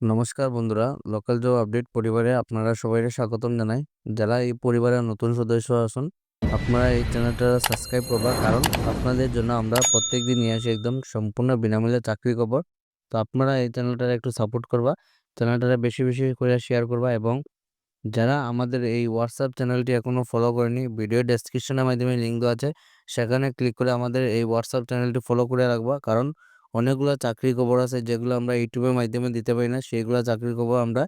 নমস্কার বন্ধুরা local job update পরিবারে আপনারা সবাইকে স্বাগতম জানাই। যারা এই পরিবারের নতুন সদস্য আসুন আপনারা এই চ্যানেলটা সাবস্ক্রাইব করবা, কারণ আপনাদের জন্য আমরা প্রত্যেক দিন নিয়ে আসি একদম সম্পূর্ণ বিনামূল্যে চাকরি খবর। তো আপনারা এই চ্যানেলটার একটু সাপোর্ট করবা চ্যানেলটা বেশি বেশি করে শেয়ার করবা এবং যারা আমাদের এই হোয়াটসঅ্যাপ চ্যানেলটি এখনও ফলো করেনি ভিডিও ডেসক্রিপশনের মাধ্যমে লিঙ্ক দেওয়া আছে, সেখানে ক্লিক করে আমাদের এই হোয়াটসঅ্যাপ চ্যানেলটি ফলো করে রাখবা। কারণ অনেকগুলো চাকরির খবর আছে, যেগুলো আমরা ইউটিউবের মাধ্যমে দিতে পারি না। সেইগুলো চাকরির খবর আমরা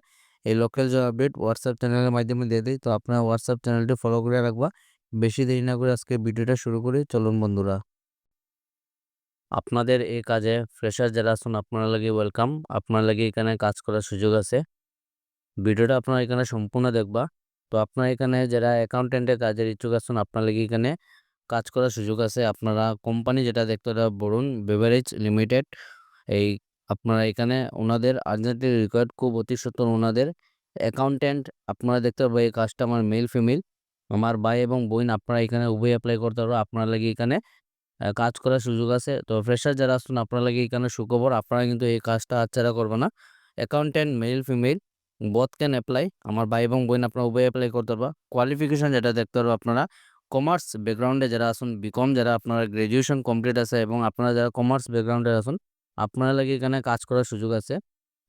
এই লোকাল জব আপডেট হোয়াটসঅ্যাপ চ্যানেলের মাধ্যমে দিয়ে দিই। তো আপনারা হোয়াটসঅ্যাপ চ্যানেলটি ফলো করে রাখবা। বেশি দেরি না করে আজকে ভিডিওটা শুরু করি। চলুন বন্ধুরা। আপনাদের এই কাজে ফ্রেশার যারা আছেন, আপনারা লাগে ওয়েলকাম আপনার লাগে এখানে কাজ করার সুযোগ আছে। ভিডিওটা আপনারা এখানে সম্পূর্ণ দেখবা। তো আপনার এখানে যারা অ্যাকাউন্টেন্টের কাজের ইচ্ছুক আছেন, আপনার লাগে এখানে কাজ করার সুযোগ আছে। আপনারা কোম্পানি যেটা দেখতে ওটা বরুণ বেভারেজ লিমিটেড এই আপনারা এখানে ওনাদের আর্জেন্টলি রিকোয়ার্ড খুব অতি সত্তর ওনাদের অ্যাকাউন্টেন্ট আপনারা দেখতে পারবেন, এই কাজটা আমার মেল ফিমেল আমার ভাই এবং বোন আপনারা এখানে উভয় অ্যাপ্লাই করতে পারব আপনার লাগে এখানে কাজ করার সুযোগ আছে। তো ফ্রেশার যারা আসুন আপনার লাগে এখানে সুখবর, আপনারা কিন্তু এই কাজটা আচ্ছারা করবে না। Accountant male female both can apply আমার ভাই এবং বোন আপনারা উভয় অ্যাপ্লাই করতে পারবা কোয়ালিফিকেশন যেটা দেখতে পারব আপনারা কমার্স ব্যাকগ্রাউন্ডে যারা আসুন বিকম যারা আপনারা গ্র্যাজুয়েশন কমপ্লিট আছে এবং আপনারা যারা কমার্স ব্যাকগ্রাউন্ডে আসুন আপনারা লাগে এখানে কাজ করার সুযোগ আছে।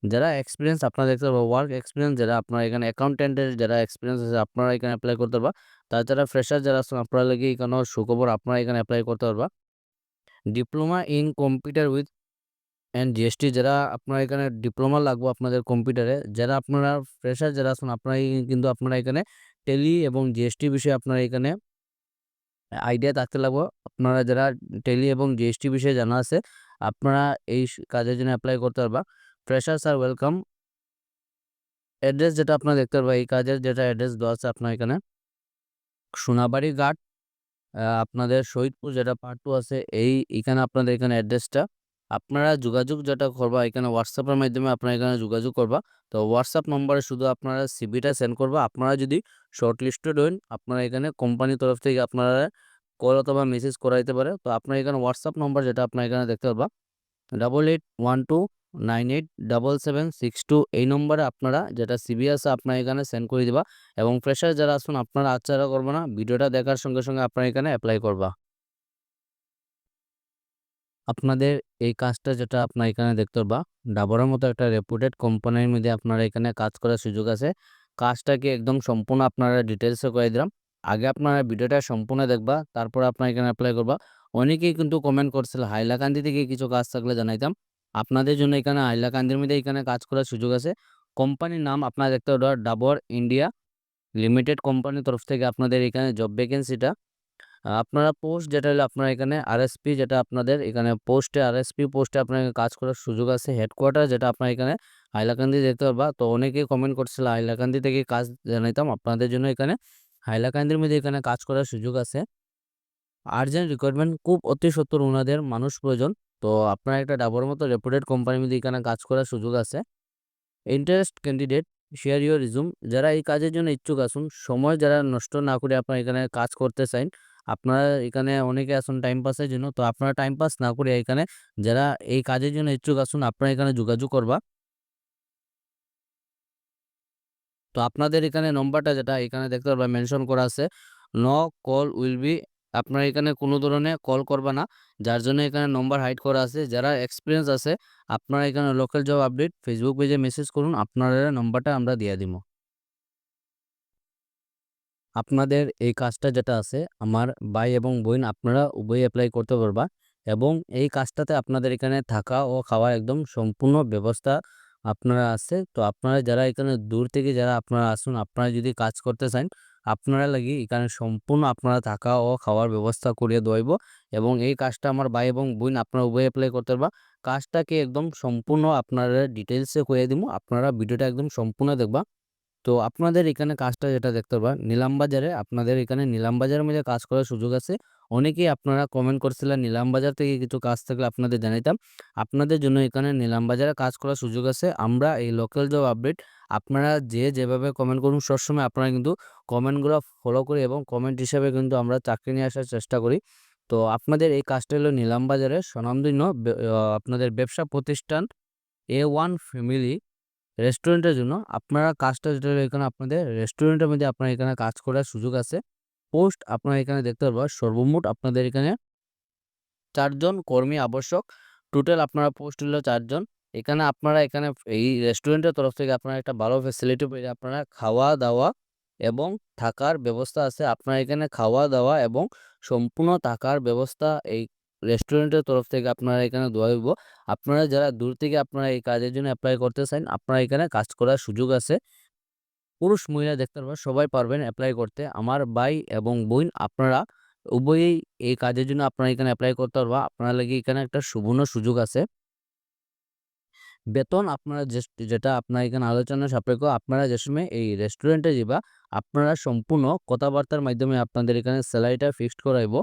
যারা এক্সপিরিয়েন্স আপনারা দেখতে পারব ওয়ার্ক এক্সপিরিয়েন্স যারা, আপনারা এখানে অ্যাকাউন্টেন্টের যারা এক্সপিরিয়েন্স আছে, আপনারা এখানে অ্যাপ্লাই করতে পারবা। তাছাড়া ফ্রেশার যারা আসুন আপনারা লাগে এখানে সুখবর আপনারা এখানে অ্যাপ্লাই করতে পারবা। Diploma in computer with and GST যারা, আপনারা এখানে ডিপ্লোমা লাগবো আপনাদের কম্পিউটারে যারা আপনারা ফ্রেশার যারা আসুন আপনারা কিন্তু আপনারা এখানে টেলি এবং জিএসটি বিষয়ে আপনারা এখানে আইডিয়া থাকতে লাগবো। আপনারা যারা টেলি এবং জিএসটি বিষয়ে জানা আছে, আপনারা এই কাজের জন্য অ্যাপ্লাই করতে পারবা। ফ্রেশার্স আর ওয়েলকাম। অ্যাড্রেস যেটা আপনারা দেখতে পারবেন এই কাজের যেটা অ্যাড্রেস দেওয়া আছে আপনার এখানে। সোনাবাড়ি ঘাট আপনাদের শহীদপুর যেটা পার্ট টু আছে, এই, এখানে আপনাদের এখানে অ্যাড্রেসটা আপনারা যোগাযোগ যেটা করবা, এখানে হোয়াটসঅ্যাপের মাধ্যমে আপনারা এখানে যোগাযোগ করবা। তো হোয়াটসঅ্যাপ নম্বরে শুধু আপনারা সিবিটা সেন্ড করবা। আপনারা যদি শর্ট লিস্টেড হন, আপনারা এখানে কোম্পানির তরফ থেকে আপনারা কল অথবা মেসেজ করাইতে পারে। তো আপনার এখানে হোয়াটসঅ্যাপ নম্বর যেটা আপনার এখানে দেখতে পারবা double eight one two nine eight double seven six two এই নম্বরে আপনারা যেটা সিবি আছে আপনার এখানে সেন্ড করে দিবা। এবং ফ্রেশার যারা আসুন আপনারা আচ্ছারা করব না, ভিডিওটা দেখার সঙ্গে সঙ্গে আপনার এখানে অ্যাপ্লাই করবা। আপনাদের এই কাজটা যেটা আপনার এখানে দেখতে পারবা, ডাবরের মতো একটা রেপুটেড কোম্পানির মধ্যে আপনারা এখানে কাজ করার সুযোগ আছে। কাজটাকে একদম সম্পূর্ণ আপনারা ডিটেলসে করে দিলাম। আগে আপনারা ভিডিওটা সম্পূর্ণ দেখবা, তারপর আপনার এখানে অ্যাপ্লাই করবা। অনেকেই কিন্তু কমেন্ট করছিল, হাইলাকান্দি থেকে কিছু কাজ থাকলে জানাইতাম। আপনাদের জন্য এখানে হাইলাকান্দির মধ্যে এখানে কাজ করার সুযোগ আছে। কোম্পানির নাম আপনারা দেখতে পারবা, ডাবর ইন্ডিয়া লিমিটেড কোম্পানির তরফ থেকে আপনাদের এখানে জব ভ্যাকেন্সিটা আপনারা পোস্ট যেটা হলো আপনার এখানে আরএসপি যেটা আপনাদের এখানে পোস্টে, আরএসপি পোস্টে আপনার কাজ করার সুযোগ আছে। হেডকোয়ার্টার যেটা আপনার এখানে হাইলাকান্দি দেখতে পারবা তো অনেকেই কমেন্ট করছিল হাইলাকান্দি থেকে কাজ জানাইতাম আপনাদের জন্য এখানে। হাইলাকান্দির মধ্যে এখানে কাজ করার সুযোগ আছে। আর্জেন্ট রিকোয়ারমেন্ট খুব অতি সত্তর ওনাদের মানুষ প্রয়োজন। তো আপনার একটা ডাবর মতো রেপুটেড কোম্পানির মধ্যে এখানে কাজ করার সুযোগ আছে। Interest candidate, share your resume. যারা এই কাজের জন্য ইচ্ছুক আসুন সময় যারা নষ্ট না করে আপনার এখানে কাজ করতে চান আপনারা এখানে অনেকে আসুন টাইম পাসের জন্য। তো আপনারা টাইম পাস না করে এখানে যারা এই কাজের জন্য ইচ্ছুক আসুন, আপনারা এখানে যোগাযোগ করবা। তো আপনাদের এখানে নম্বরটা যেটা, এখানে দেখতে পারবা মেনশন করা আছে। ন কল উইল বি আপনারা এখানে কোনো ধরনের কল করবা না। যার জন্য এখানে নম্বর হাইড করা আছে। যারা এক্সপিরিয়েন্স আছে, আপনারা এখানে লোকাল জব আপডেট ফেসবুক পেজে মেসেজ করুন আপনারা নম্বরটা আমরা দিয়ে দিব। আপনাদের এই কাজটা যেটা আছে, আমার ভাই এবং বোন আপনারা উভয় অ্যাপ্লাই করতে পারবা এবং এই কাজটাতে আপনাদের এখানে থাকা ও খাওয়ার একদম সম্পূর্ণ ব্যবস্থা আপনারা আছে। তো আপনারা যারা এখানে দূর থেকে যারা আপনারা আসুন, আপনারা যদি কাজ করতে চান, আপনারা লাগি এখানে সম্পূর্ণ আপনারা থাকা ও খাওয়ার ব্যবস্থা করিয়ে দেব এবং এই কাজটা আমার ভাই এবং বোন আপনারা উভয় অ্যাপ্লাই করতে পারবা। কাজটাকে একদম সম্পূর্ণ আপনারা ডিটেলসে করে দিব আপনারা ভিডিওটা একদম সম্পূর্ণ দেখবা। তো আপনাদের এখানে কাজটা যেটা দেখতে পারবা নিলামবাজারে আপনাদের এখানে নিলামবাজারের মধ্যে কাজ করার সুযোগ আছে। অনেকেই আপনারা কমেন্ট করছিলেন নিলামবাজার থেকে কিছু কাজ থাকলে আপনাদের জানাইতাম। আপনাদের জন্য এখানে নিলাম বাজারে কাজ করার সুযোগ আছে। আমরা এই লোকাল জব আপডেট আপনারা যে যেভাবে কমেন্ট করুন, সবসময় আপনারা কিন্তু কমেন্টগুলো ফলো করি এবং কমেন্ট হিসাবে কিন্তু আমরা চাকরি নিয়ে আসার চেষ্টা করি। তো আপনাদের এই কাজটা হলো নিলামবাজারে স্বনামধন্য আপনাদের ব্যবসা প্রতিষ্ঠান এ ওয়ান ফ্যামিলি রেস্টুরেন্টের জন্য আপনারা কাজটা যেটা এখানে আপনাদের রেস্টুরেন্টের মধ্যে আপনার এখানে কাজ করার সুযোগ আছে। পোস্ট আপনারা এখানে দেখতে পারবেন, সর্বমোট আপনাদের এখানে চারজন কর্মী আবশ্যক। টোটাল আপনারা পোস্ট হলো চারজন। এখানে আপনারা এখানে এই রেস্টুরেন্টের তরফ থেকে আপনারা একটা ভালো ফেসিলিটি পেয়ে আপনারা খাওয়া দাওয়া এবং থাকার ব্যবস্থা আছে। আপনারা এখানে খাওয়া দাওয়া এবং সম্পূর্ণ থাকার ব্যবস্থা এই রেস্টুরেন্টের তরফ থেকে আপনারা এখানে দেওয়া হইব আপনারা যারা দূর থেকে আপনারা এই কাজের জন্য অ্যাপ্লাই করতে চান, আপনারা এখানে কাজ করার সুযোগ আছে। পুরুষ, মহিলা দেখতে পারবেন, সবাই পারবেন অ্যাপ্লাই করতে। আমার ভাই এবং বোন, আপনারা উভয়েই এই কাজের জন্য আপনারা এখানে অ্যাপ্লাই করতে পারবা। আপনারা লাগি এখানে একটা সুবর্ণ সুযোগ আছে। বেতন আপনারা যেটা আপনার এখানে আলোচনা সাপেক্ষ, আপনারা যে সময় এই রেস্টুরেন্টে যাবা আপনারা সম্পূর্ণ কথাবার্তার মাধ্যমে আপনাদের এখানে স্যালারিটা ফিক্সড করাইব।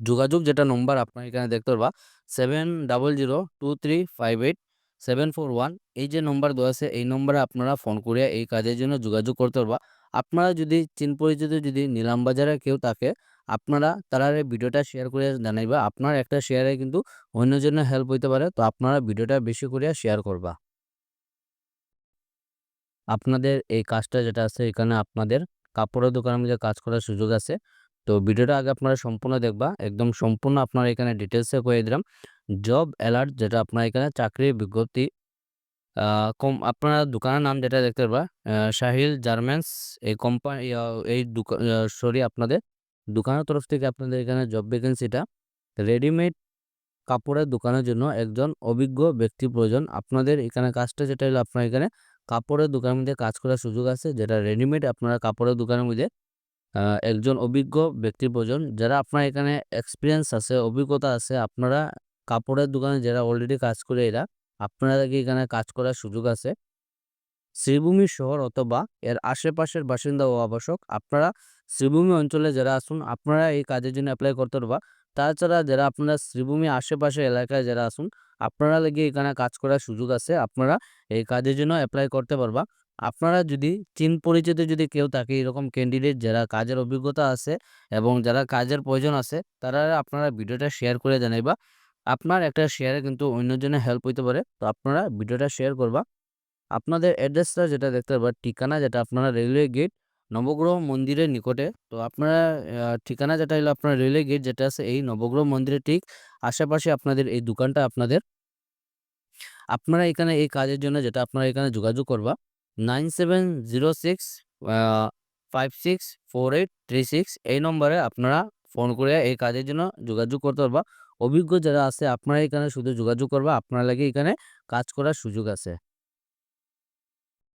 যোগাযোগ যেটা নম্বর আপনার এখানে দেখতে পারবা seven double zero two three five eight seven four one এই যে নম্বর দেওয়া আছে, এই নম্বরে আপনারা ফোন করে এই কাজের জন্য যোগাযোগ করতে পারবা। আপনারা যদি চিন পরিচিত যদি নিলাম বাজারে কেউ থাকে, আপনারা তারা ভিডিওটা শেয়ার করে জানাইবা, আপনার একটা শেয়ারে কিন্তু অন্যজনের হেল্প হইতে পারে, তো আপনারা ভিডিওটা বেশি করে শেয়ার করবা। আপনাদের এই কাজটা যেটা আছে, এখানে আপনাদের কাপড়ের দোকানের মধ্যে কাজ করার সুযোগ আছে। তো ভিডিওটা আগে আপনারা সম্পূর্ণ দেখবা। একদম সম্পূর্ণ আপনারা এখানে ডিটেলসে কয়ে দিলাম। জব অ্যালার্ট যেটা আপনার এখানে চাকরির বিজ্ঞপ্তি কম, আপনারা দোকানের নাম যেটা দেখতে পারবা শাহিল গার্মেন্টস এই কোম্পানি এই দোকান সরি আপনাদের দোকানের তরফ থেকে আপনাদের এখানে জব ভ্যাকেন্সিটা রেডিমেড কাপড়ের দোকানের জন্য একজন অভিজ্ঞ ব্যক্তি প্রয়োজন। আপনাদের এখানে কাজটা যেটা হলো, আপনার এখানে কাপড়ের দোকানের মধ্যে কাজ করার সুযোগ আছে, যেটা রেডিমেড আপনারা কাপড়ের দোকানের মধ্যে একজন অভিজ্ঞ ব্যক্তির প্রয়োজন। যারা আপনার এখানে এক্সপিরিয়েন্স আছে, অভিজ্ঞতা আছে, আপনারা কাপড়ের দোকানে যারা অলরেডি কাজ করে এরা, আপনারা আপনাদেরকে এখানে কাজ করার সুযোগ আছে? শ্রীভূমি শহর অথবা এর আশেপাশের বাসিন্দা ও আবাসক, আপনারা শ্রীভূমি অঞ্চলে যারা আসুন, আপনারা এই কাজের জন্য অ্যাপ্লাই করতে পারবা। তাছাড়া যারা আপনারা শ্রীভূমি আশেপাশে এলাকায় যারা আসুন, আপনারা লেগে এখানে কাজ করার সুযোগ আছে, আপনারা এই কাজের জন্য অ্যাপ্লাই করতে পারবা। আপনারা যদি চিন পরিচিত যদি কেউ থাকে, এরকম ক্যান্ডিডেট যারা কাজের অভিজ্ঞতা আছে এবং যারা কাজের প্রয়োজন আছে, তারা আপনারা ভিডিওটা শেয়ার করে জানাই বা আপনার একটা শেয়ারে কিন্তু অন্যজনের হেল্প হইতে পারে। তো আপনারা ভিডিওটা শেয়ার করবা। আপনাদের অ্যাড্রেসটা যেটা দেখতে পারবেন ঠিকানা যেটা আপনারা রেলওয়ে গেট নবগ্রহ মন্দিরের নিকটে। তো আপনারা ঠিকানা যেটা হলো আপনার রেলওয়ে গেট যেটা আছে, এই নবগ্রহ মন্দিরের ঠিক আশেপাশে আপনাদের এই দোকানটা আপনাদের। আপনারা এখানে এই কাজের জন্য যেটা আপনারা এখানে যোগাযোগ করবা। Nine seven zero six five six four eight three six এই নম্বরে আপনারা ফোন করে এই কাজের জন্য যোগাযোগ করতে পারবা। অভিজ্ঞ যারা আছে আপনারা এখানে শুধু যোগাযোগ করবা, আপনার লাগে এখানে কাজ করার সুযোগ আছে।